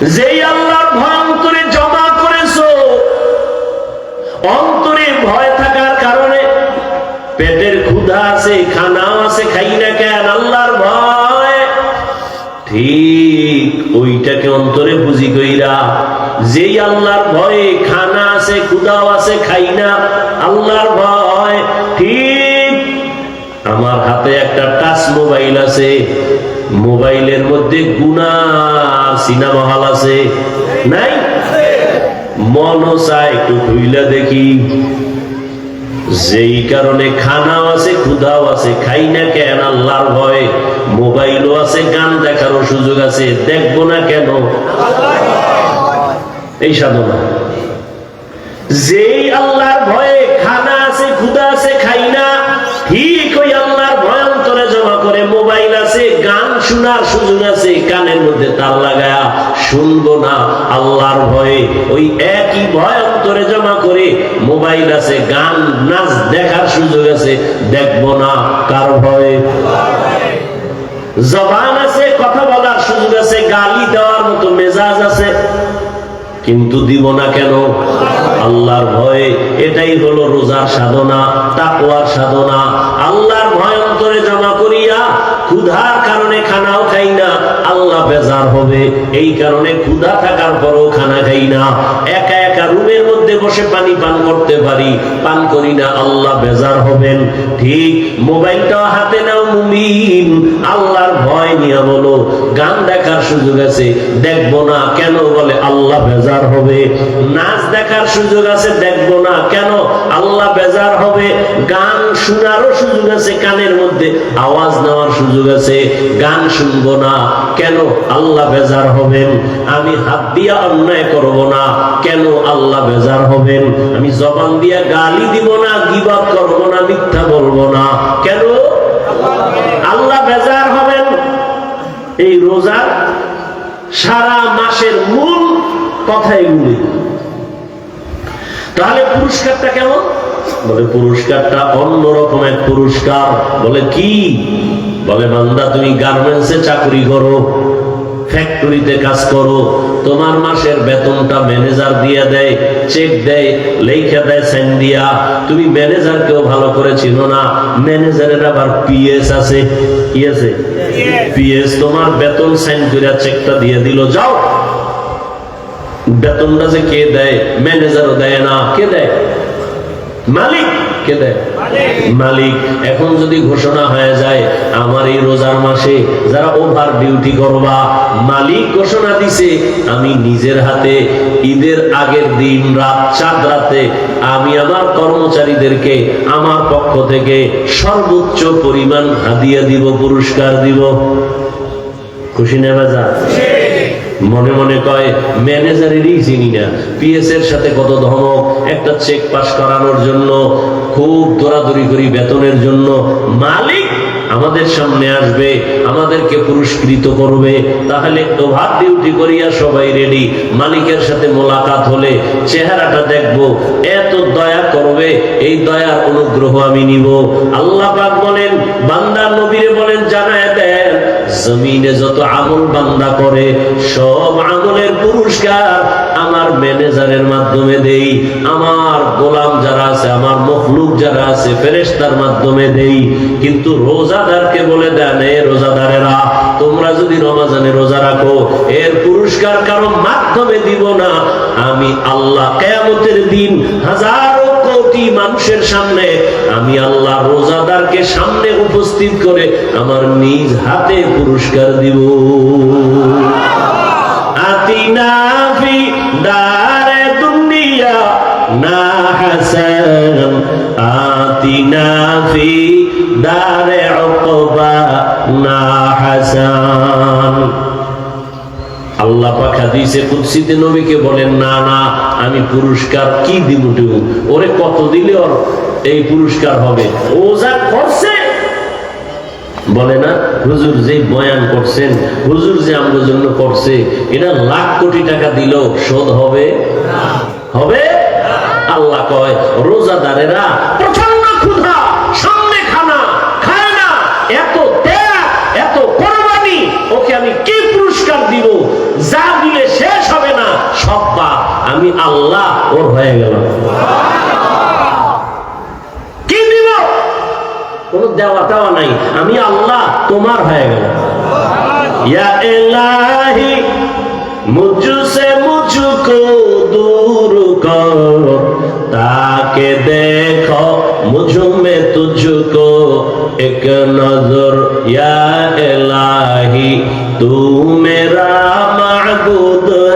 যেই আল্লাহর ভয় অন্তরে জমা করেছ, অন্তরে ভয় থাকার কারণে পেটের ক্ষুধা আছে খানাও আছে, খাই না কেন? আল্লাহর ভয়। ঠিক ওইটাকে অন্তরে বুঝি কইরা যেই আল্লাহর ভয়ে খানা আছে, ক্ষুধাও আছে, খাই না, আল্লাহর ভয়। ঠিক আমার হাতে একটা টাচ মোবাইল আছে। মোবাইলের মধ্যে গুনা সিনেমা হল আছে। নাই? মনও চায় একটু খুইলা দেখি। যেই কারণে খানাও আছে, ক্ষুধাও আছে, খাই না কেন আল্লাহর ভয়ে? মোবাইলও আছে, গান দেখারও সুযোগ আছে। দেখব না কেন? এই সাধনা। যেই আল্লাহর ভয়ে খানা আছে, ক্ষুধা আছে, খাই না শোনার সুযোগ আছে কানের মধ্যে তার লাগায়া শুনব না। আল্লাহর ভয়ে ওই একই ভয় অন্তরে জমা করে মোবাইল আছে, গান, নাচ দেখার সুযোগ আছে, দেখব না কার ভয়ে। জবান আছে, কথা বলার সুযোগ আছে, গালি দেওয়ার মতো মেজাজ আছে, কিন্তু দিব না কেন? আল্লাহর ভয়ে এটাই হলো রোজার সাধনা, তাকওয়ার সাধনা। আল্লাহর ভয় অন্তরে জমা করিয়া ক্ষুধার কারণে আল্লাহ বেজার হবে। এই কারণে ক্ষুধা থাকার পরও খানা খাই না। একা একা রুমের মধ্যে বসে পানি পান করতে পারি। পান করি না, আল্লাহ বেজার হবেন। ঠিক মোবাইলটাও হাতে নাও মুমিন আল্লাহর ভয় নিয়ে বলো। গান দেখার সুযোগ আছে, দেখব না। কেন বলে, আল্লাহ বেজার হবে। নাচ দেখার সুযোগ আছে, দেখব না। কেন? আল্লাহ বেজার হবে। গান শোনারও সুযোগ আছে, কানের মধ্যে আওয়াজ নেওয়ার সুযোগ আছে। গান শুনব না। কেন? আল্লাহ বেজার হবেন, আমি হাত দিয়া অন্যায় করব না। কেন আল্লাহ বেজার হবেন? আমি জবান দিয়া গালি দিব না গিবাদ করব না, মিথ্যা বলব না। কেন? আল্লাহ বেজার হবেন। এই রোজা সারা মাসের মূল কথা এগুলি তাহলে পুরস্কারটা কেমন বলে, পুরস্কারটা অন্যরকম এক পুরস্কার। বলে, কি? বলে, বান্দা, তুমি গার্মেন্টসে চাকরি করো। ফ্যাক্টরিতে কাজ করো তোমার মাসের বেতনটা ম্যানেজার দিয়ে দেয় চেক দেয় লেখা দেয় সাইন দিয়া। তুমি ম্যানেজারকেও ভালো করে চিনো না ম্যানেজারের আবার পিএস আছে। কি আছে? পিএস তোমার বেতন সাইন করে চেকটা দিয়ে দিল যাও। বেতনটা যে কে দেয়? ম্যানেজারও দেয় না। কে দেয়? মালিক। কে দেয়? মালিক। এখন যদি ঘোষণা হয়ে যায়, আমার এই রোজার মাসে যারা ওভার ডিউটি করবা, মালিক ঘোষণা দিছে, আমি নিজের হাতে ঈদের আগের দিন রাত চাঁদ রাতে আমি আমার কর্মচারীদেরকে আমার পক্ষ থেকে সর্বোচ্চ পরিমাণ হাদিয়া দিব, পুরস্কার দিব। খুশি নেওয়া যায় মনে মনে কয়, ম্যানেজারেরই চিনি না পিএস এর সাথে কত ধমক, একটা চেক পাস করানোর জন্য, খুব দৌড়াদৌড়ি করি বেতনের জন্য, মালিক আমাদের সামনে আসবে, আমাদেরকে পুরস্কৃত করবে, তাহলে ওভার ডিউটি করিয়া সবাই রেডি মালিকের সাথে মোলাকাত হলে চেহারাটা দেখব, এত দয়া করবে, এই দয়ার অনুগ্রহ আমি নিব। আল্লাহ বলেন, বান্দা নবীরে বলেন, জানায় দেন জমিনে যত আমল বান্দা করে, সব আমলের পুরস্কার আমার ম্যানেজারের মাধ্যমে দেই, আমার গোলাম যারা আছে, আমার মখলুক যারা আছে, ফেরেশতার মাধ্যমে দেই। কিন্তু রোজাদারকে বলে দেন, এ রোজাদারেরা, তোমরা যদি রমাজানে রোজা রাখো, এর পুরস্কার কারও মাধ্যমে দিব না। আমি আল্লাহ কেয়ামতের দিন হাজারো কোটি মানুষের সামনে আমি আল্লাহ রোজাদারকে সামনে উপস্থিত করে আমার নিজ হাতে পুরস্কার দিব। আতিনা দারে না হাসান। আল্লাহ পাক হাদিসে কুদসিতে নবীকে বলেন না না আমি পুরস্কার কি দিব ওরে কত দিলে ওর এই পুরস্কার হবে? ও যা করছে। বলে না হুজুর যে বয়ান করছেন হুজুর যে আমাদের জন্য করছে এটা লাখ কোটি টাকা দিল শোধ হবে? হবে? আল্লাহ কয় রোজাদারেরা প্রচণ্ড ক্ষুধা সামনে খানা খায় না এত ত্যাগ এত কোরবানি ওকে আমি কি পুরস্কার দিব যা দিলে শেষ আমি আল্লাহ, ওর হয়ে গেল। দেওয়া নাই। আমি আল্লাহ, তোমার হয়ে গেল। দূর তাকে দেখো, মুঝু মে তুঝুকো। এক নজর, ইয়া এলাহি তু মেরা মাহবুদ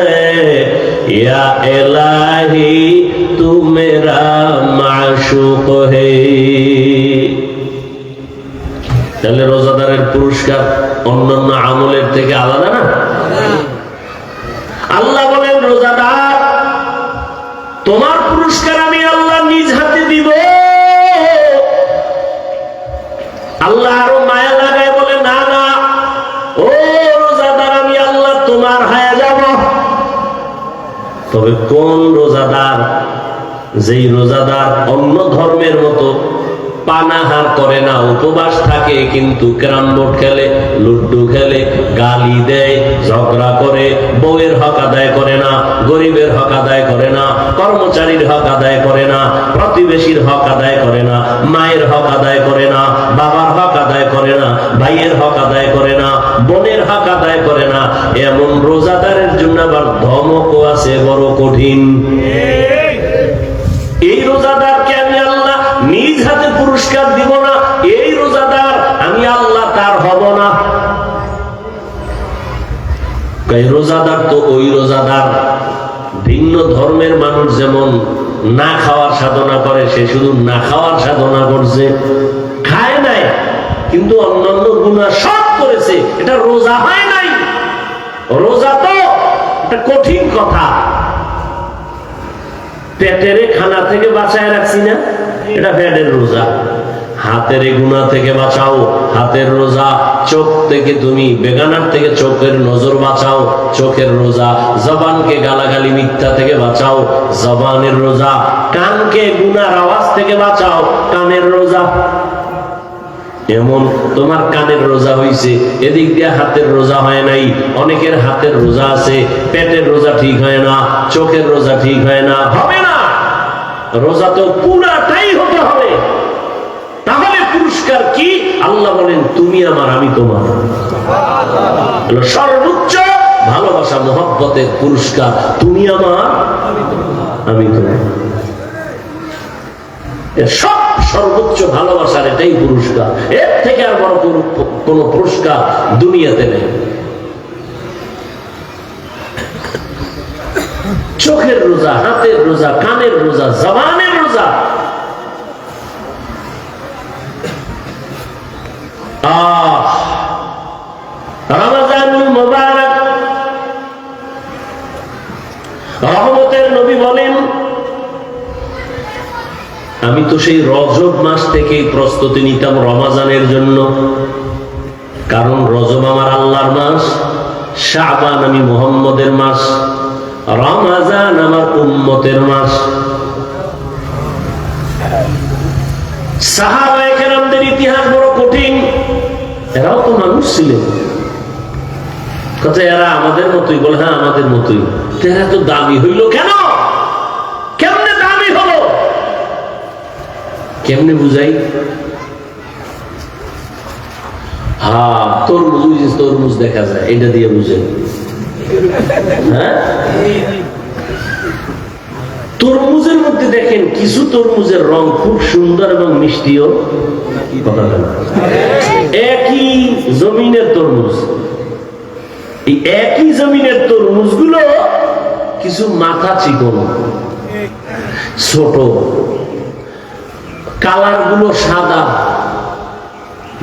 তাহলে রোজাদারের পুরস্কার অন্যান্য আমলের থেকে আলাদা না? আল্লাহ বলেন রোজাদার তোমার তবে কোন রোজাদার? যেই রোজাদার অন্য ধর্মের মতো পানাহার করে না, উপবাস থাকে, কিন্তু ক্যারাম বোর্ড খেলে, লুড্ডু খেলে, গালি দেয়, ঝগড়া করে, বউয়ের হক আদায় করে না, গরিবের হক আদায় করে না, কর্মচারীর হক আদায় করে না, প্রতিবেশীর হক আদায় করে না, মায়ের হক আদায় করে না, বাবার হক আদায় করে না, ভাইয়ের হক আদায় করে না, বোনের হক আদায় করে না, এমন রোজাদারের জন্য আবার ধমকও আছে, বড় কঠিন। এই নিজ হাতে পুরস্কার দিব না, এই রোজাদার আমি আল্লাহ তার হব না। রোজাদার তো ওই রোজাদার, ভিন্ন ধর্মের মানুষ যেমন না খাওয়ার সাধনা করে, সে শুধু না খাওয়ার সাধনা করছে, খায় নাই, কিন্তু অন্যান্য গুণা সব করেছে, এটা রোজা হয় নাই। রোজা তো একটা কঠিন কথা। পেটের খানা থেকে বাঁচায় রাখছি না, এটা পেটের রোজা। হাতের গুণা থেকে বাঁচাও, হাতের রোজা, চোখ থেকে তুমি বেগানার থেকে চোখের নজর বাঁচাও, চোখের রোজা, জবানকে গালাগালি মিথ্যা থেকে বাঁচাও, জবানের রোজা, কানকে গুনার আওয়াজ থেকে বাঁচাও, কানের রোজা। এমন তোমার কানের রোজা হইছে, এদিক দিয়ে হাতের রোজা হয় নাই, অনেকের হাতের রোজা আছে, পেটের রোজা ঠিক হয় না, চোখের রোজা ঠিক হয় না, হবে না। রোজা তো পুরাটাই পুরস্কার কি? আল্লাহ বলেন, তুমি আমার, আমি তোমার। সর্বোচ্চ ভালোবাসা, মহব্বতের পুরস্কার। তুমি আমার, আমি তোমার। সব সর্বোচ্চ ভালোবাসার এটাই পুরস্কার। এর থেকে আর বড় কোনো- পুরস্কার দুনিয়াতে নেই। চোখের রোজা, হাতের রোজা, কানের রোজা, জবানের আমি তো সেই রজব মাস থেকেই প্রস্তুতি নিতাম রমাজানের জন্য। কারণ রজব আমার আল্লাহর মাস, শাবান আমি মোহাম্মদের মাস, রমাজান আমার উম্মতের মাস। সাহাবায়ে কেরামদের ইতিহাস বড় এরাও তো মানুষ ছিলেন। কথা এরা আমাদের মতোই, বলে হ্যাঁ আমাদের মতোই। এরা তো দামি হইল কেন? কেমনে দামি হলো? কেমনে বুঝাই? হ্যাঁ তরমুজ তরমুজ দেখা যায়, এটা দিয়ে বুঝেন। হ্যাঁ? তরমুজের মধ্যে দেখেন কিছু তরমুজের রং খুব সুন্দর এবং মিষ্টিও। একই জমিনের তরমুজ। এই একই জমিনের তরমুজগুলো কিছু মাথা চিকন, ছোট। কালারগুলো সাদা।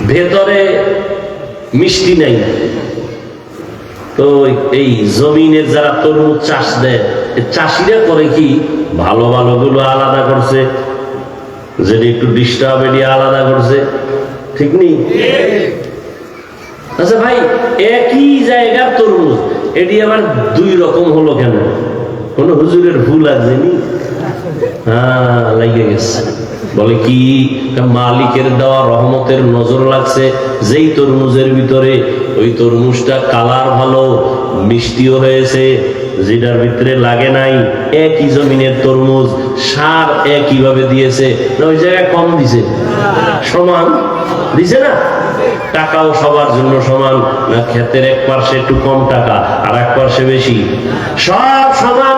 ভেতরে মিষ্টি নাই। তো এই জমিনের যারা তরমুজ চাষ দেয় চাষিরা করে কি ভালো ভালো গুলো আলাদা করছে যেটা একটু ডিস্টার্ব এরিয়া আলাদা করছে, ঠিক নেই? আচ্ছা ভাই, একই জায়গার তরমুজ, এটি আবার দুই রকম হলো কেন? কোন হুজুরের ভুল আছে নি? হ্যাঁ লাগে গেছে। বলে কি মালিকের দেওয়া রহমতের নজর লাগছে, যেই তরমুজের ভিতরে, ওই তরমুজটা কালার ভালো, মিষ্টিও হয়েছে যেটার ভিতরে লাগে নাই, একই জমিনের তরমুজ, সার একই ভাবে দিয়েছে ওই জায়গায় কম দিছে। সমান? দিছে না? টাকাও সবার জন্য সমান। না, ক্ষেতের এক পার্শ্বে একটু কম টাকা, আর এক পার্শ্বে বেশি। সব সমান।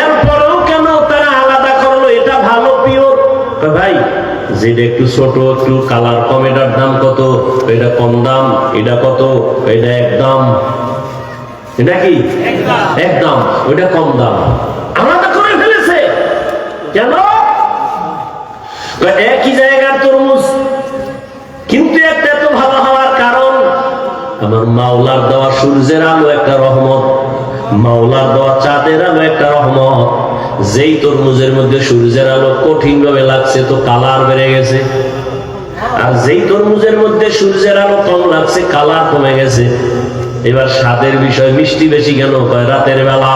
এরপরেও কেন তারা আলাদা করল? এটা ভালো পিওর ভাই যেটা একটু ছোট, একটু কালার কম, এটার দাম কত? এটা কম দাম, এটা কত? এটা একদম এটা কি? ওইটা কম দাম। করে ফেলেছে। কেন? একই জায়গার তরমুজ। কিন্তু একটা এত ভালো হওয়ার কারণ, আমার মাওলার দেওয়া সূর্যের আলো একটা রহমত, মাওলার দেওয়া চাঁদের আলো একটা রহমত। যেই তরমুজের মধ্যে সূর্যের আলো কঠিন ভাবে লাগছে, তো কালার বেড়ে গেছে। আর যেই তরমুজের মধ্যে সূর্যের আলো কম লাগছে, কালার কমে গেছে। এবার স্বাদের বিষয় মিষ্টি বেশি কেন? কয় রাতের বেলা।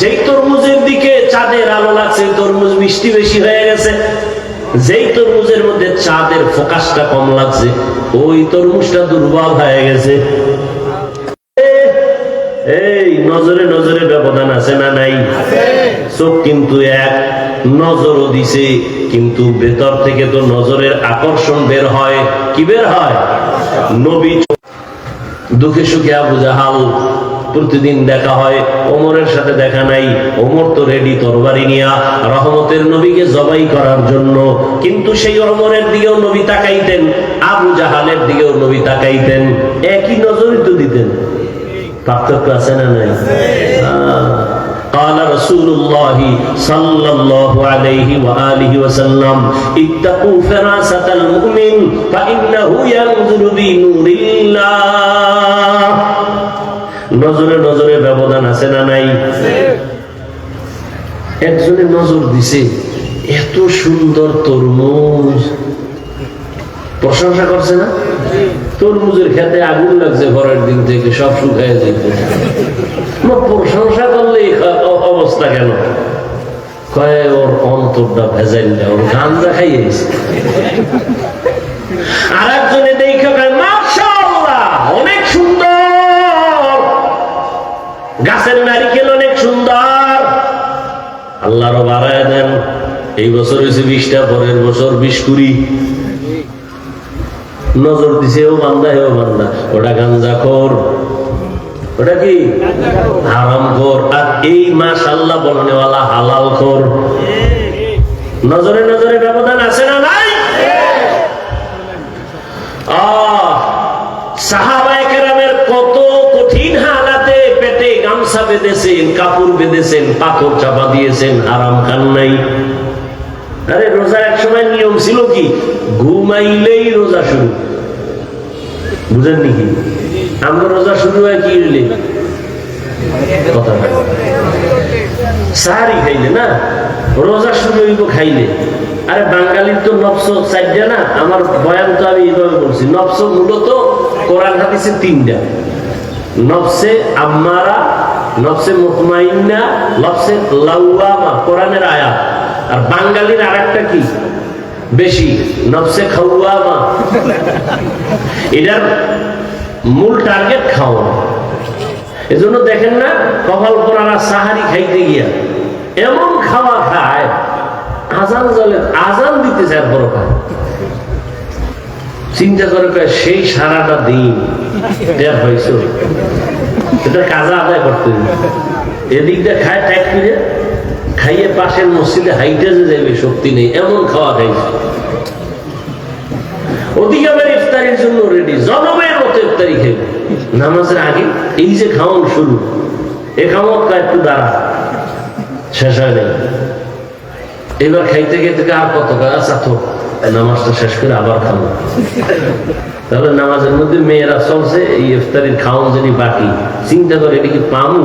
যেই তরমুজের দিকে চাঁদের আলো লাগছে তরমুজ মিষ্টি বেশি হয়ে গেছে। যেই তরমুজের মধ্যে চাঁদের ফোকাসটা কম লাগছে ওই তরমুজটা দুর্বল হয়ে গেছে। এই নজরে নজরে ব্যবধান আছে না নাই? চোখ কিন্তু এক নজরও দিছে কিন্তু ভেতর থেকে তো নজরের আকর্ষণ বের হয়। কি বের হয়? নবী দুঃখে সুখে আবু জাহাল প্রতিদিন দেখা হয় ওমরের সাথে দেখা নাই ওমর তো রেডি তরবারি নিয়া রহমতের নবীকে জবাই করার জন্য। কিন্তু সেই ওমরের দিকেও নবী তাকাইতেন আবু জাহালের দিকেও নবী তাকাইতেন একই নজরই তো দিতেন। পার্থক্য আছে না নাই? আহ, قال رسول الله صلى الله عليه وآله وسلم اتقوا فراسة المؤمن فإنه ينظر بنور الله নজরে নজরে ব্যবধান আছে না নাই একজনে নজর দিছে এত সুন্দর তরমুজ প্রশংসা করছে না তরমুজের খেতে আগুন লাগছে ঘরের দিন থেকে সব শুকায় যেতে না, প্রশংসা করলে অবস্থা কেন? কয়ে ওর অন্তরটা ভেজাইল দেয় ওর গাঞ্জা খাইয়েছে আর একজনে অনেক সুন্দর। গাছের নারিকেল অনেক সুন্দর। আল্লাহরও বাড়ায় দেন, এই বছর হয়েছে বিশটা, পরের বছর বিশ কুড়ি। নজর দিছে, ও বান্দা হেও বান্দা, ওটা গাঞ্জা খোর। ওটা কি? হারাম খোর আর এই বলনেওয়ালা হালাল খোর নজরে নজরে ব্যবধান আছে না নাই? কত কঠিন হালাতে পেটে গামছা বেঁধেছেন, কাপড় বেঁধেছেন, পাথর চাপা দিয়েছেন আরাম খান নাই। আরে রোজার এক সময় নিয়ম ছিল কি? ঘুমাইলেই রোজা শুরু। বুঝেন নাকি আমরা রোজা শুরু হয় কি হইলে? সাহারি খাইলে না? রোজা শুরু হইব খাইলে। আরে বাঙালির তো নফস চারটা না? আমার বয়ান তো আমি এইভাবে বলছি। নফস মূলত কোরআন হাদিসে তিনটা। নফসে আম্মারা, নফসে মুতমাইন্না নবসে লাউয়ামা, কোরআনের আয়াত। আর বাঙালির আরেকটা কি? বেশি, নফসে খাওয়ামা এটার মূল টার্গেট খাওয়া। এজন্য দেখেন না, কপাল পরারা সাহারি খাইতে গিয়া এমন খাওয়া খায়, আজান জলে আজান দিতে চায় বড় চিন্তা করে সেই সারাটা দিন এটা কাজা আদায় করতে হবে। এদিক দিয়ে খায় ট্যাগ করে খাইয়ে পাশের মসজিদে হাইটে যে যাবে শক্তি নেই, এমন খাওয়া খাইছে। ওদিকে ইফতারির জন্য রেডি জনমের খেয়ে নামাজের আগে এই যে খাওয়ান শুরু, এ খাওয়ান একটু দাঁড়া, শেষ হয় নাই। এবার খাইতে খাইতে আর কত আচ্ছা তো নামাজটা শেষ করে আবার খাব। তাহলে নামাজের মধ্যে মেয়েরা চলছে, এই ইফতারির খাওয়ান যদি বাকি, চিন্তা করে এটা কি পামু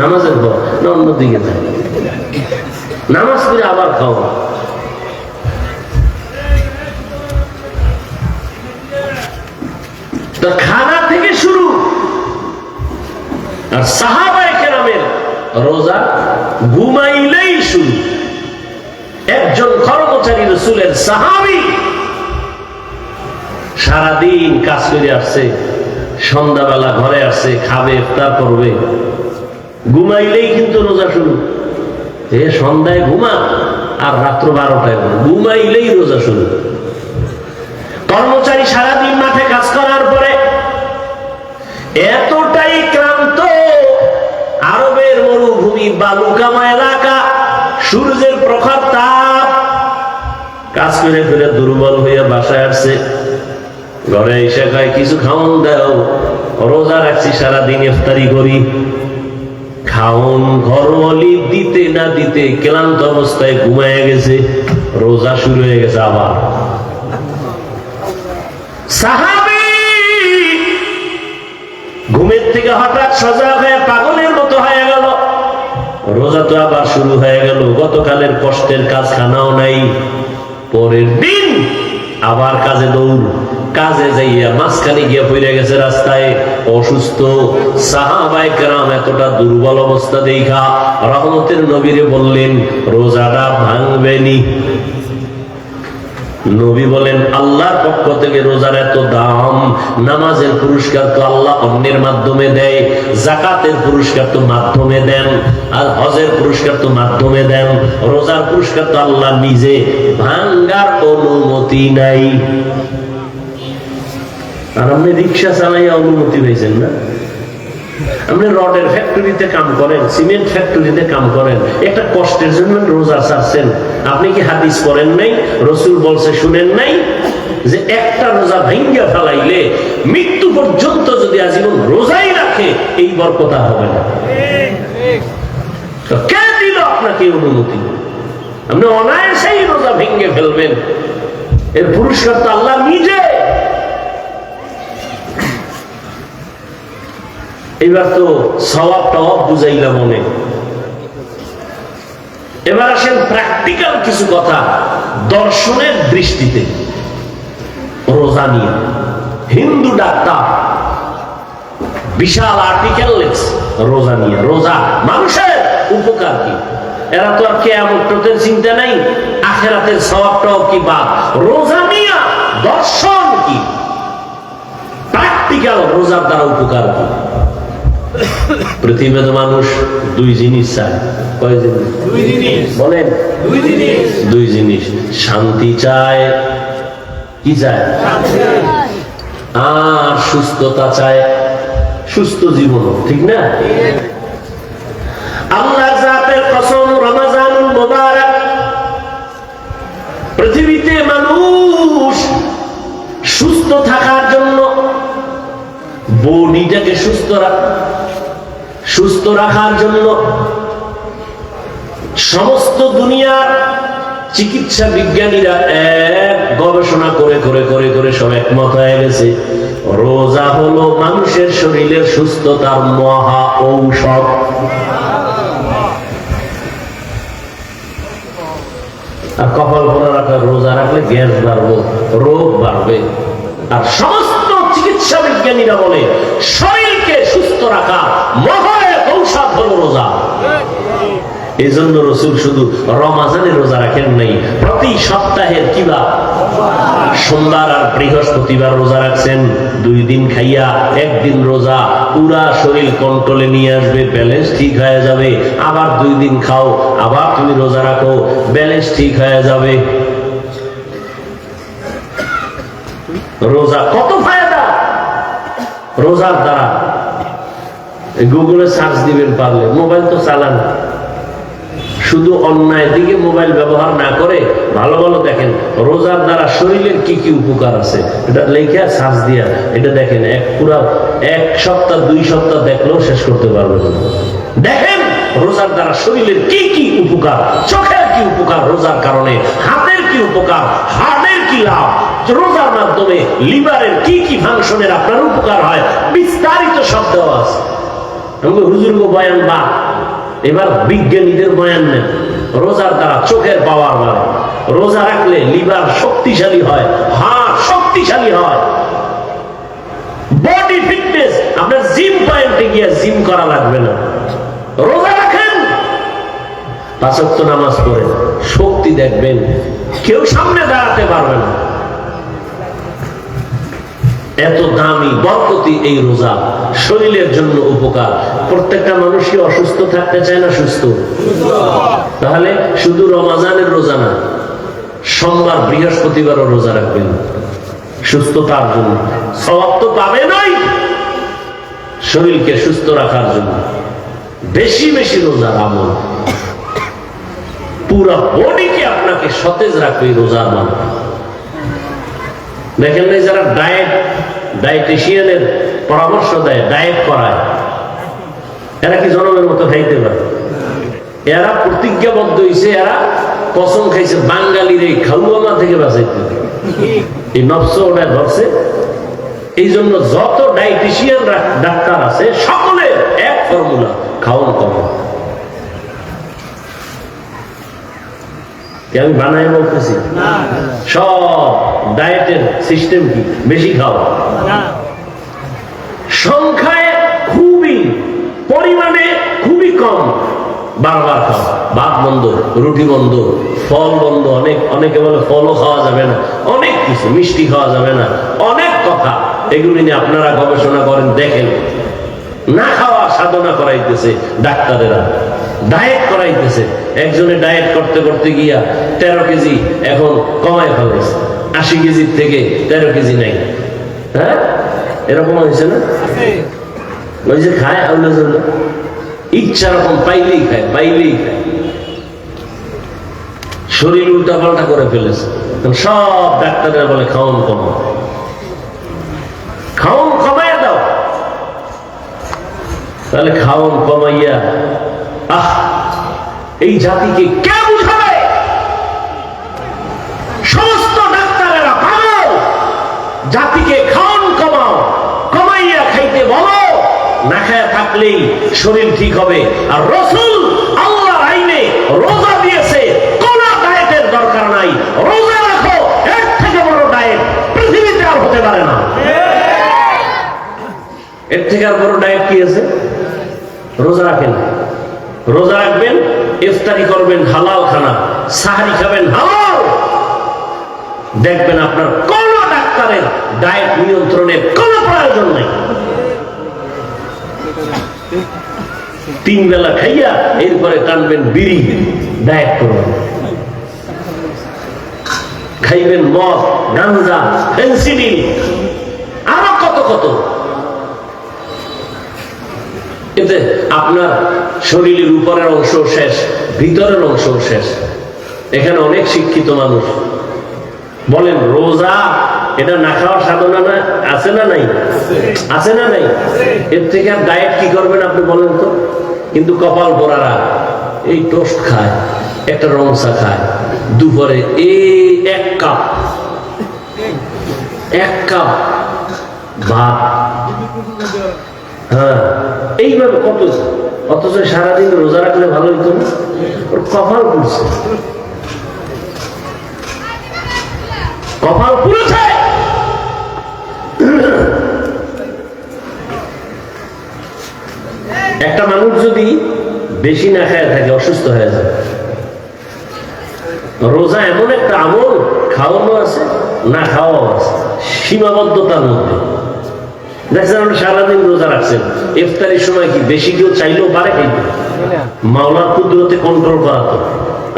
নামাজের পর না অন্যদিকে যায়। নামাজ করে আবার খাওয়া। খানা থেকে শুরু। আর সাহাবায়ে কেরামের রোজা ঘুমাইলেই শুরু। একজন কর্মচারী রসুলের সাহাবি সারাদিন কাজ করে আসছে, সন্ধ্যাবেলা ঘরে আসছে, খাবে, ইফতার করবে। ঘুমাইলেই কিন্তু রোজা শুরু। এ সন্ধ্যায় ঘুমা, আর রাত্র বারোটায় ঘুমা। ঘুমাইলেই রোজা শুরু। কর্মচারী সারাদিন মাঠে কাজ করার পরে এতটাই ক্লান্ত। আরবের মরুভূমি বালুকামা এলাকা, সূর্যের প্রখর তাপ। কাজ করে ফিরে দুর্বল হয়ে বাসায় আসছে। ঘরে এসে কয়, কিছু খাওন দাও, রোজা রাখছি, সারাদিন ইফতারি করি। খাওন ঘরওয়ালি দিতে না দিতে ক্লান্ত অবস্থায় ঘুমায় গেছে। রোজা শুরু হয়ে গেছে আবার। সাহাবী হঠাৎ সজাগ হয়ে পাগলের মতো হয়ে গেল। রোজা তো আবার শুরু হয়ে গেল। গতকালের কষ্টের কাজ খানাও নাই। পরের দিন আবার কাজে দৌড়। কাজে যাইয়া মাঝখানে গিয়ে পড়ে গেছে রাস্তায়। অসুস্থ সাহাবাই কেরাম এতটা দুর্বল অবস্থা দেখা। রহমতের নবীরে বললেন, রোজাটা ভাঙবেনি নবী বলেন, আল্লাহর পক্ষ থেকে রোজার এত দাম, নামাজের পুরস্কার তো আল্লাহ অন্যের মাধ্যমে দেয় জাকাতের পুরস্কার তো মাধ্যমে দেন, আর হজের পুরস্কার তো মাধ্যমে দেন, রোজার পুরস্কার তো আল্লাহ নিজে ভাঙ্গার অনুমতি নাই। আর আপনি রিক্সা চালাইয়া অনুমতি পেয়েছেন না? আপনি রডের ফ্যাক্টরিতে কাম করেন সিমেন্ট ফ্যাক্টরিতে কাম করেন, একটা কষ্টের জন্য রোজা আপনি কি হাদিস করেন নাই? রসুল বলছে, শুনেন নাই? যে একটা রোজা ভাঙ্গা ফেলাইলে মৃত্যু পর্যন্ত যদি আজীবন রোজাই রাখে, এই বরকতা হবে না। কে দিল আপনাকে অনুমতি? আপনি অনায়াসেই রোজা ভেঙ্গে ফেলবেন। এর পুরস্কার তো আল্লাহ নিজে এবার তো সবাবটা বুঝাইলাম মনে। এবার আসেন প্র্যাকটিক্যাল কিছু কথা দর্শনের দৃষ্টিতে। রোজা নিয়ে। হিন্দু ডাক্তার বিশাল আর্টিকেল লেখছে রোজা নিয়ে। রোজা মানুষের উপকার কি? এরা তো আর কে কেয়ামতের চিন্তা নাই, আখেরাতের সবাবটাও কি বা রোজা নিয়ে দর্শন কি? প্র্যাকটিক্যাল রোজার দ্বারা উপকার কি? পৃথিবীতে মানুষ দুই জিনিস চায়। কয় জিনিস? বলেন। দুই জিনিস। দুই জিনিস। শান্তি চায়। কি চায়? আর সুস্থতা চায়। সুস্থ জীবন ঠিক না? আল্লাহ জাতের কসম রমাজানুল মোবারক। পৃথিবীতে মানুষ সুস্থ থাকার জন্য বডিটাকে সুস্থ রাখ সুস্থ রাখার জন্য সমস্ত দুনিয়ার চিকিৎসা বিজ্ঞানীরা এক গবেষণা করে করে করে করে সব একমত হয়ে গেছে। রোজা হলো মানুষের শরীরের সুস্থতার মহা ঔষধ। আর কপাল ভরা রাখা রোজা রাখলে গ্যাস বাড়বে, রোগ বাড়বে। আর সমস্ত চিকিৎসা বিজ্ঞানীরা বলে, শরীরকে সুস্থ রাখা মহা ঔষধ হলো রোজা। এই জন্য রসুল শুধু রোজা রাখেন নাই, প্রতি সপ্তাহের কিবা সোমবার আর বৃহস্পতিবার রোজা রাখছেন। দুই দিন খাইয়া একদিন রোজা, পুরা শরীর কন্ট্রোলে নিয়ে আসবে ব্যালেন্স ঠিক হয়ে যাবে। আবার দুই দিন খাও, আবার তুমি রোজা রাখো ব্যালেন্স ঠিক হয়ে যাবে। রোজা কত ফায়দা? রোজার দ্বারা গুগলে সার্চ দিবেন পারলে। মোবাইল তো চালান। শুধু অন্যায় দিকে মোবাইল ব্যবহার না করে ভালো ভালো দেখেন, রোজার দ্বারা শরীরের কি কি উপকার আছে? এটা লেখে সার্চ দিয়া। এটা দেখেন, এক পুরা এক সপ্তাহ, দুই সপ্তাহ দেখলেও শেষ করতে পারবেন না। দেখেন, রোজার দ্বারা শরীরের কি কি উপকার? চোখের কি উপকার রোজার কারণে? হাতের কি উপকার? হাড়ের কি লাভ? রোজার মাধ্যমে লিভারের কি কি ফাংশনের আপনার উপকার হয়? বিস্তারিত সব দেওয়া আছে। আমাকে বয়ান বা। এবার বিজ্ঞানীদের বয়ান নেন। রোজার দ্বারা চোখের পাওয়ার বাড়ে রোজা রাখলে লিভার শক্তিশালী হয়, হাড় শক্তিশালী হয়। বডি ফিটনেস, আপনার জিম পয়েন্টে গিয়ে জিম করা লাগবে না। রোজা রাখেন, পাঁচক্ত নামাজ পড়েন, শক্তি দেখবেন, কেউ সামনে দাঁড়াতে পারবে না। এত দামি বরকতি এই রোজা শরীরের জন্য উপকার। প্রত্যেকটা মানুষই অসুস্থ, থাকতে চায় না সুস্থ? তাহলে শুধু রমাজানের রোজা না, সোমবার, বৃহস্পতিবারও রোজা রাখবেন। সুস্থতার জন্য। সবাব তো পাবে নাই শরীরকে সুস্থ রাখার জন্য। বেশি বেশি রোজার আমল পুরা বডিকে আপনাকে সতেজ রাখবে রোজার মাধ্যমে। দেখেন যারা ডায়েট ডায়েটিশিয়ানের পরামর্শ দেয় ডায়েট করায়। এরা কি জনমের মতো খাইতে পারে? এরা প্রতিজ্ঞাবদ্ধ হয়েছে এরা কসম খাইছে, বাঙালির এই খাউয়ামা থেকে বাঁচাইতে এই নফস ওটা ধরছে। এই জন্য যত ডায়েটিশিয়ান ডাক্তার আছে, সকলের এক ফর্মুলা, খাওয়ান কম আমি বানাই বলতেছি? সব ডায়েটের সিস্টেম কি? বেশি খাওয়া সংখ্যায় খুবই পরিমাণে খুবই কম। বারবার খাওয়া ভাত বন্ধ রুটি বন্ধ ফল বন্ধ অনেক অনেকে বলে ফলও খাওয়া যাবে না। অনেক কিছু মিষ্টি খাওয়া যাবে না। অনেক কথা। এগুলি নিয়ে আপনারা গবেষণা করেন দেখেন। না খাওয়া সাধনা করাইতেছে, ডাক্তারেরা। ডায়েট করাইতেছে। একজনে ডায়েট করতে করতে গিয়া তেরো কেজি এখন কমায় ফেলাইছে। আশি কেজির থেকে তেরো কেজি নাই। হ্যাঁ? এরকম হয়েছে না? ওই যে খায় জন্য ইচ্ছা রকম পাইলেই খায় পাইলেই খায়। শরীর উল্টা পাল্টা করে ফেলেছে। সব ডাক্তাররা বলে, খাওন কম খাওন কমাইয়া দাও তাহলে খাওন কমাইয়া, আহ, এই জাতিকে কে বুঝাবে? সমস্ত ডাক্তারেরা পাগল জাতিকে খাওন কমাও, কমাইয়া খাইতে বলো। না খায়া থাকলেই শরীর ঠিক হবে। আর রসুল আল্লাহর আইনে রোজা দিয়েছে, কোন ডায়েটের দরকার নাই। রোজা রাখো এর থেকে বড় ডায়েট পৃথিবীতে আর হতে পারে না এর থেকে আর বড় ডায়েট কি আছে? রোজা রাখেন। রোজা রাখবেন, ইফতারি করবেন, হালাল খানা। সাহারি খাবেন, হালাল। দেখবেন আপনার কোন ডাক্তারের ডায়েট নিয়ন্ত্রণের কোনো প্রয়োজন নেই। তিন বেলা খাইয়া এরপরে টানবেন বিড়ি, ডায়েট করবেন। খাইবেন মদ গাঞ্জা ফেন্সিডিল, আরও কত কত। এতে আপনার শরীরের উপরের অংশ শেষ ভিতরের অংশ শেষ। এখানে অনেক শিক্ষিত মানুষ বলেন রোজা এটা না খাওয়ার সাধনা না আছে না নাই? আছে। না নাই? এর থেকে আর ডায়েট কি করবেন আপনি বলেন তো? কিন্তু কপাল পরারা এই টোস্ট খায় একটা রংসা খায় দুপুরে এই এক কাপ এক কাপ ভাত হ্যাঁ। এইভাবে কত অথচ সারাদিন রোজা রাখলে ভালো হইতো না? ওর কপাল পুড়ছে। কপাল পুড়েছে! একটা মানুষ যদি বেশি না খায় থাকে, অসুস্থ হয়ে যায়। রোজা এমন একটা আমল, খাওয়ানো আছে, না খাওয়াও আছে। সীমাবদ্ধতার মধ্যে। দেখছেন সারাদিন রোজা রাখছেন। ইফতারির সময় কি বেশি কেউ চাইলেও পারে খাইতে মাওলার কুদরতে কন্ট্রোল করা তো।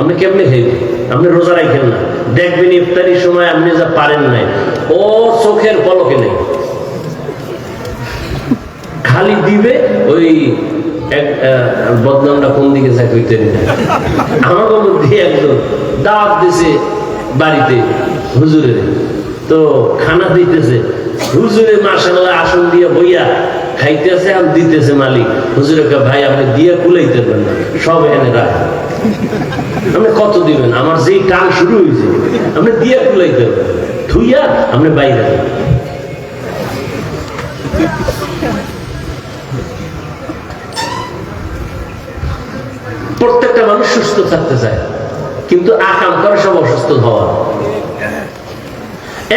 আপনি আপনি রোজা রাখেন না। দেখবেন ইফতারির সময় আপনি যা পারেন নাই। ও চোখের পলকে নেই। খালি দিবে ওই এক বদনামটা কোন দিকে যায় হইতে আমাকে মধ্যে একজন দাওয়াত দিছে বাড়িতে, হুজুরের। তো খানা দিতেছে। হুজুরে মাসাল্লাহ আসন দিয়ে বইয়া খাইতেছে আর দিতেছে মালিক। হুজুরে ভাই, আপনি দিয়ে কুলাইতে পারেন না, সব এনে রাখেন। আপনি কত দিবেন? আমার যেই টান শুরু হয়েছে আপনি দিয়ে কুলাইতে পারেন থুইয়া আপনি বাইরে যান। প্রত্যেকটা মানুষ সুস্থ থাকতে চায়, কিন্তু আকাম করে সব অসুস্থ হওয়া।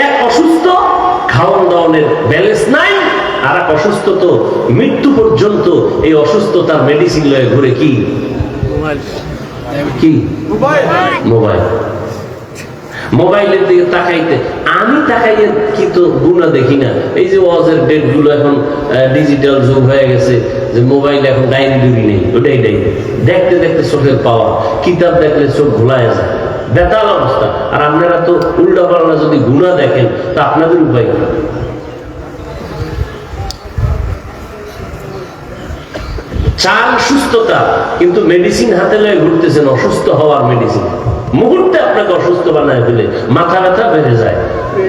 এক অসুস্থ খাওয়ান দাওয়ানের ব্যালেন্স নাই আর এক অসুস্থ তো মৃত্যু পর্যন্ত এই অসুস্থতার মেডিসিন লয়ে ঘুরে কি? কি? মোবাইল। মোবাইলের দিকে তাকাইতে আমি তাকাইয়ে কি তো গুণা দেখি না। এই যে ওয়াজের ডেটগুলো এখন ডিজিটাল যুগ হয়ে গেছে যে মোবাইল এখন ডায়েরি ডুরি নেই ওটাই ডায়েরি দেখতে দেখতে চোখের পাওয়া কিতাব দেখলে চোখ ঘোলায় যায়। বেতাল অবস্থা। আর আপনারা তো উল্টা পাল্টা যদি গুণা দেখেন, তা আপনাদের উপায় কি? চাল সুস্থতা, কিন্তু মেডিসিন হাতে লয়ে ঘুরতেছেন, অসুস্থ হওয়ার মেডিসিন মুহূর্তে আপনাকে অসুস্থ বানায় ফেলে, মাথা ব্যথা বেড়ে যায়,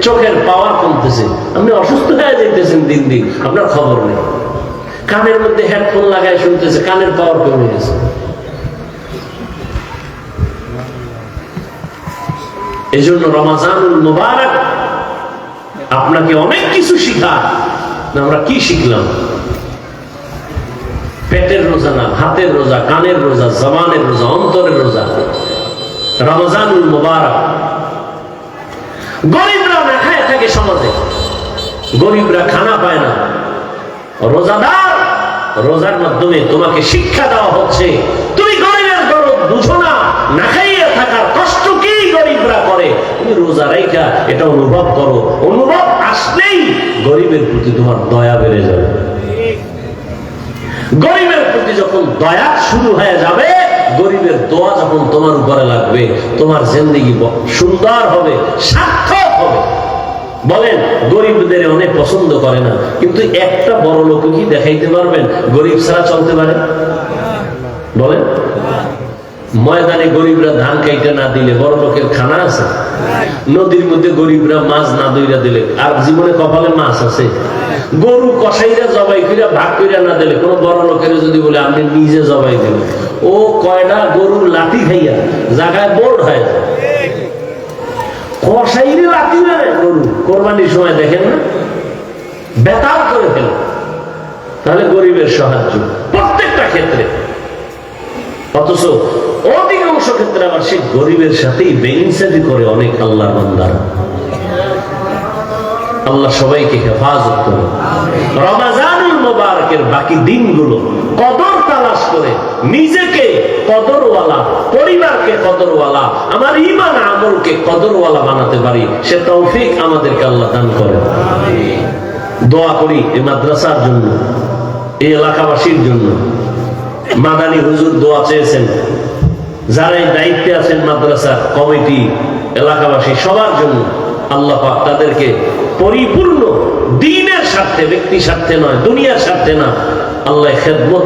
চোখের পাওয়ার কমতেছে। আপনি অসুস্থ হয়ে যাইতেছেন দিন দিন, আপনার খবর নেই। কানের মধ্যে হেডফোন লাগায় শুনতেছে, কানের পাওয়ার কমে গেছে। এই জন্য রমাজানুল মুবারক আপনাকে অনেক কিছু শিখায়। আমরা কি শিখলাম? পেটের রোজা না, হাতের রোজা, কানের রোজা, জবানের রোজা, অন্তরের রোজা। রমজানুল মুবারক। গরিবরা না খায় থাকে সমাজে। গরিবরা খানা পায় না। রোজাদার, রোজার মাধ্যমে তোমাকে শিক্ষা দেওয়া হচ্ছে তুমি গরিবের দরদ বুঝো না না খাইয়ে থাকার কষ্ট কি গরিবরা করে তুমি রাইখা, এটা অনুভব করো। অনুভব আসলেই গরিবের প্রতি তোমার দয়া বেড়ে যাবে। গরিবের প্রতি যখন দয়া শুরু হয়ে যাবে, গরিবের দোয়া যখন তোমার উপরে লাগবে, তোমার জিন্দগি সুন্দর হবে, সার্থক হবে। বলেন, গরিবদের অনেক পছন্দ করে না, কিন্তু একটা বড় লোক কি দেখাইতে পারবেন? গরিব ছাড়া চলতে পারে? বলেন। ময়দানে গরিবরা ধান খাইতে না দিলে বড় লোকের খানা আছে? নদীর মধ্যে গরিবরা মাছ না দইরা দিলে, আর জীবনে কপালে মাছ আছে? গরু কসাইরা জবাই কইরা, ভাগ কইরা না দিলে, কোন বড় লোকের যদি বলে, আপনি নিজে জবাই দিলেন ও কয়টা গরুর লাঠি খাইয়া জায়গায় বোর্ড হয়ে যায়। কসাইরে লাঠি মারে গরু। কোরবানির সময় দেখেন না? বেতাল করে ফেলে। তাহলে গরিবের সাহায্য প্রত্যেকটা ক্ষেত্রে। অথচ অধিকাংশ ক্ষেত্রে আবার সে গরিবের সাথেই বেইনসাফি করে অনেক আল্লাহ বান্দার। আল্লাহ সবাইকে হেফাজত করে রমাজানুল মোবারকের বাকি দিনগুলো কদর তালাশ করে নিজেকে কদরওয়ালা, পরিবারকে কদরওয়ালা, আমার ইমান আমলকে কদরওয়ালা বানাতে পারি, সে তৌফিক আমাদেরকে আল্লাহ দান করে দোয়া করি এই মাদ্রাসার জন্য, এই এলাকাবাসীর জন্য। মাদানী হুজুর দোয়া চেয়েছেন। যারা এই দায়িত্বে আছেন মাদ্রাসার কমিটি, এলাকাবাসী, সবার জন্য আল্লাহ পাক তাদেরকে পরিপূর্ণ দিনের স্বার্থে ব্যক্তি স্বার্থে নয়, দুনিয়ার স্বার্থে না আল্লাহ খেদমত